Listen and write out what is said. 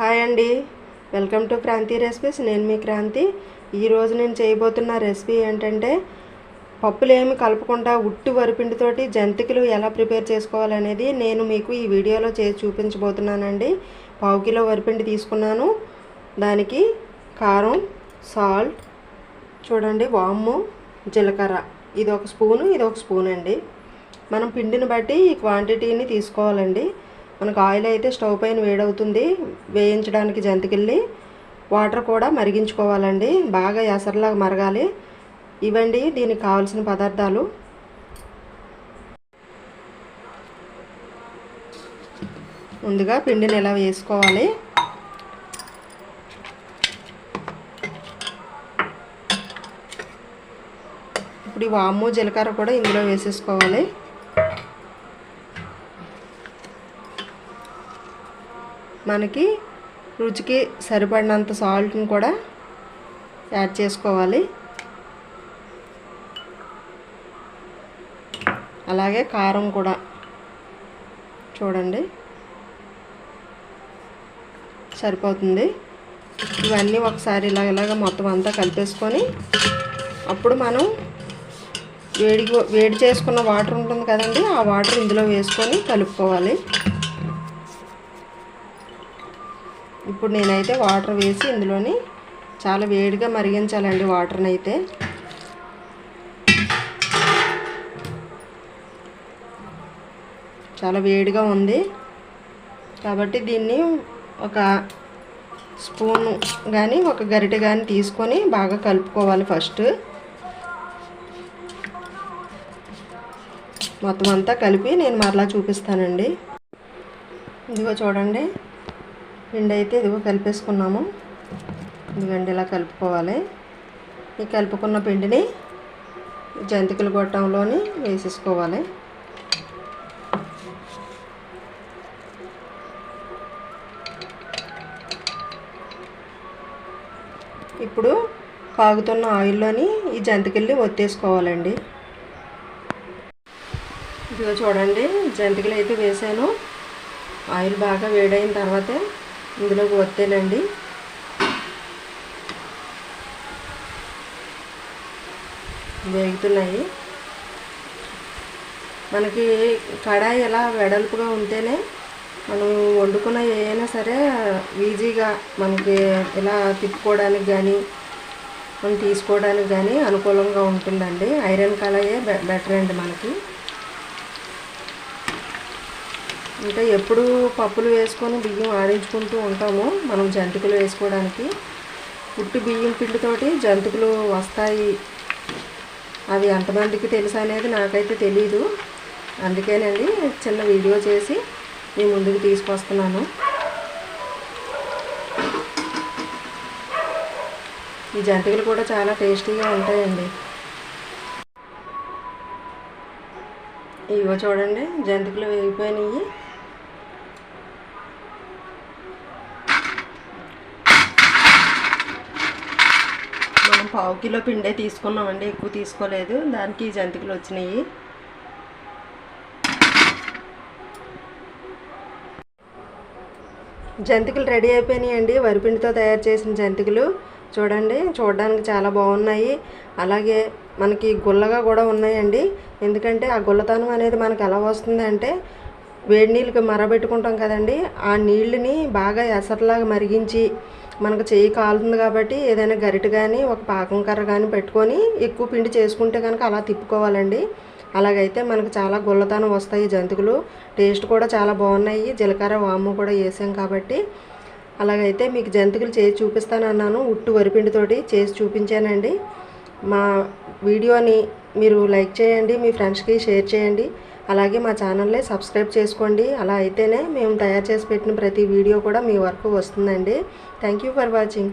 Hi అండి. Welcome to Kranti recipes. నేను మీ క్రాంతి. ఈరోజు నేను చేయబోతున్న రెసిపీ ఏంటంటే పప్పులు ఏమి కలపకుండా ఉట్టి వరిపిండితోటి జంతికలు ఎలా ప్రిపేర్ చేసుకోవాలనేది నేను మీకు ఈ వీడియోలో చేసి చూపించబోతున్నానండి. పావు కిలో వరిపిండి తీసుకున్నాను. దానికి కారం సాల్ట్ చూడండి వాము జీలకర్ర. ఇది ఒక స్పూను ఇది ఒక స్పూన్ అండి మనం పిండిని బట్టి ఈ క్వాంటిటీని తీసుకోవాలండి. మనకు ఆయిల్ అయితే స్టవ్ పైన వేడవుతుంది. వేయించడానికి జంతికెళ్ళి వాటర్ కూడా మరిగించుకోవాలండి. బాగా ఎసరలాగా మరగాలి. ఇవండి దీనికి కావాల్సిన పదార్థాలు. ముందుగా పిండిని ఎలా వేసుకోవాలి? ఇప్పుడు ఈ వాము జీలకర్ర కూడా ఇందులో వేసేసుకోవాలి. మనకి రుచికి సరిపడినంత సాల్ట్ని కూడా యాడ్ చేసుకోవాలి. అలాగే కారం కూడా చూడండి. సరిపోతుంది. ఇవన్నీ ఒకసారి ఇలాగ ఇలాగ మొత్తం అంతా కలిపేసుకొని అప్పుడు మనం వేడి వేడి చేసుకున్న వాటర్ ఉంటుంది కదండి ఆ వాటర్ ఇందులో వేసుకొని కలుపుకోవాలి. ఇప్పుడు నేనైతే వాటర్ వేసి ఇందులోని చాలా వేడిగా మరిగించాలండి వాటర్ని అయితే చాలా వేడిగా ఉంది. కాబట్టి దీన్ని ఒక స్పూన్ కానీ ఒక గరిటె కానీ తీసుకొని బాగా కలుపుకోవాలి ఫస్ట్. మొత్తం అంతా కలిపి నేను మరలా చూపిస్తానండి. ఇదిగో చూడండి. పిండి అయితే ఇదిగో కలిపేసుకున్నాము. ఇదిగండి ఇలా కలుపుకోవాలి. ఈ కలుపుకున్న పిండిని జంతికల గొట్టంలోని వేసేసుకోవాలి. ఇప్పుడు కాగుతున్న ఆయిల్లోని ఈ జంతికల్ని ఒత్తేసుకోవాలండి. ఇదిగో చూడండి జంతికలు అయితే వేసాను. ఆయిల్ బాగా వేడైన తర్వాతే ఇందులోకి వత్తేనండి వేగుతున్నాయి మనకి కడాయి ఎలా వెడల్పుగా ఉంటేనే మనం వండుకున్న ఏదైనా సరే ఈజీగా మనకి ఇలా తిప్పుకోవడానికి కానీ మనం తీసుకోవడానికి కానీ అనుకూలంగా ఉంటుందండి. ఐరన్ కళాయే బెటర్ అండి మనకి. ఇంకా ఎప్పుడు పప్పులు వేసుకొని బియ్యం ఆడించుకుంటూ ఉంటాము మనం జంతికలు వేసుకోవడానికి. పుట్టి బియ్యం పిండితోటి జంతికలు వస్తాయి. అవి ఎంతమందికి తెలుసు అనేది నాకైతే తెలీదు. అందుకేనండి చిన్న వీడియో చేసి మీ ముందుకు తీసుకొస్తున్నాను. ఈ జంతికలు కూడా చాలా టేస్టీగా ఉంటాయండి. ఇవో చూడండి జంతికలు వేగిపోయినాయి మనం పావు కిలో పిండే తీసుకున్నామండి ఎక్కువ తీసుకోలేదు. దానికి జంతికలు వచ్చినాయి. జంతికలు రెడీ అయిపోయినాయండి. వరిపిండితో తయారు చేసిన జంతికలు. చూడండి చూడడానికి చాలా బాగున్నాయి. అలాగే మనకి గుల్లగా కూడా ఉన్నాయండి. ఎందుకంటే ఆ గుల్లతనం అనేది మనకు ఎలా వస్తుంది అంటే వేడి నీళ్ళకి మరబెట్టుకుంటాం కదండి. ఆ నీళ్ళని బాగా ఎసరలాగా మరిగించి మనకు చెయ్యి కాలుతుంది కాబట్టి ఏదైనా గరిట కానీ ఒక పాకం కర్ర కానీ పెట్టుకొని ఎక్కువ పిండి చేసుకుంటే కనుక అలా తిప్పుకోవాలండి. అలాగైతే మనకు చాలా గుల్లతనం వస్తాయి జంతుకులు. టేస్ట్ కూడా చాలా బాగున్నాయి. జీలకర్ర వాము కూడా వేసాం కాబట్టి. అలాగైతే మీకు జంతికలు చేసి చూపిస్తానన్నాను. ఉట్టు వరిపిండితోటి చేసి చూపించానండి. మా వీడియోని మీరు లైక్ చేయండి మీ ఫ్రెండ్స్కి షేర్ చేయండి. అలాగే మా ఛానల్ని సబ్స్క్రైబ్ చేసుకోండి. అలా అయితేనే మేము తయారు చేసి పెట్టిన ప్రతి వీడియో కూడా మీ వరకు వస్తుందండి. Thank you for watching